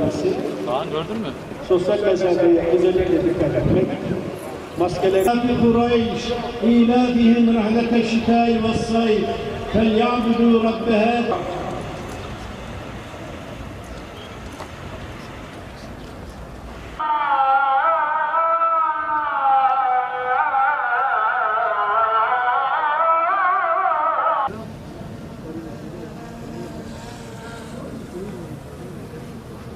önemlisi. Kaan gördün mü? Sosyal mesafeye özellikle dikkat etmek. Maskeler... Kureyş, ilâfihim rahlete şitâi ve sayf. Fel ya'budu rabbe.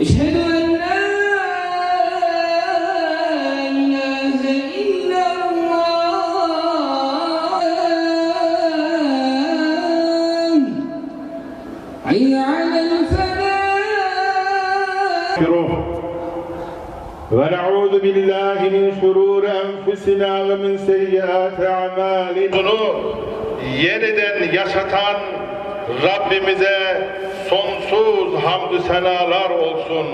أشهد أن لا إله إلا الله حي على الفلاح نستغفره ونعوذ بالله من شرور أنفسنا ومن سيئات أعمالنا Bunu yeniden yaşatan Rabbimize sonsuz hamdü senalar olsun.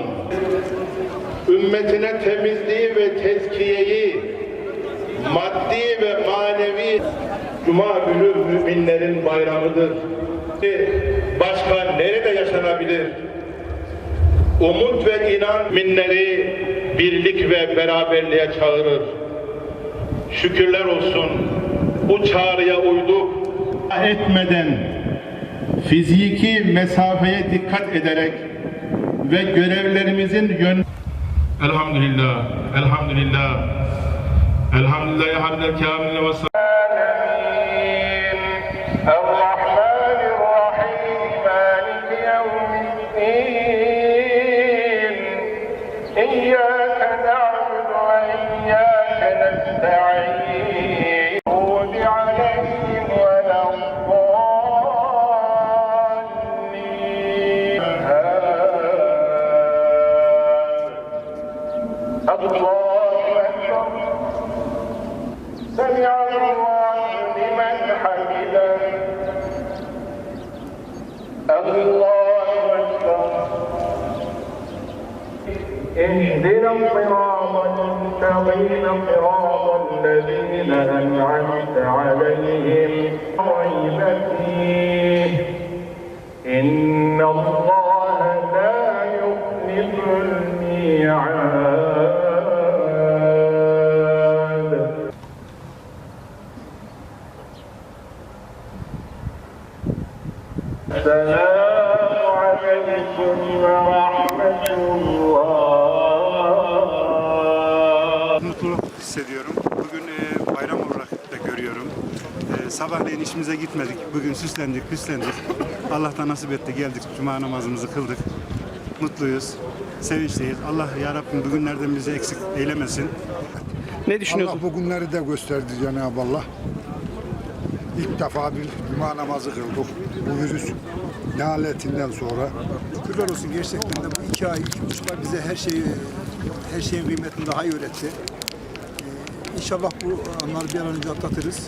Ümmetine temizliği ve tezkiyeyi maddi ve manevi Cuma günü müminlerin bayramıdır. Başka nerede yaşanabilir? umut ve inan minleri birlik ve beraberliğe çağırır. Şükürler olsun bu çağrıya uyduk. Etmeden fiziki mesafeye dikkat ederek ve görevlerimizin yön Elhamdülillah, elhamdülillah, elhamdülillah hamdel kamile ve الله أكبر. اهدنا الصراط المستقيم صراط الذين أنعمت عليهم. ريب فيه. إن الله لا يخلف الميعاد. Mutluluk hissediyorum. Bugün e, bayram olarak da görüyorum. E, sabahleyin işimize gitmedik. Bugün süslendik, püslendik. Allah'tan nasip etti geldik. Cuma namazımızı kıldık. Mutluyuz. Sevinçliyiz. Allah ya Rabbim bugünlerden bizi eksik eylemesin. Ne düşünüyorsun? Allah bugünleri de gösterdi Cenab-ı Allah. İlk defa bir cuma namazı kıldık. Bu virüs naletinden sonra. Şükürler olsun gerçekten de bu iki ay, iki buçuk ay bize her şeyi, her şeyin kıymetini daha iyi öğretti. Ee, İnşallah bu anları bir an önce atlatırız.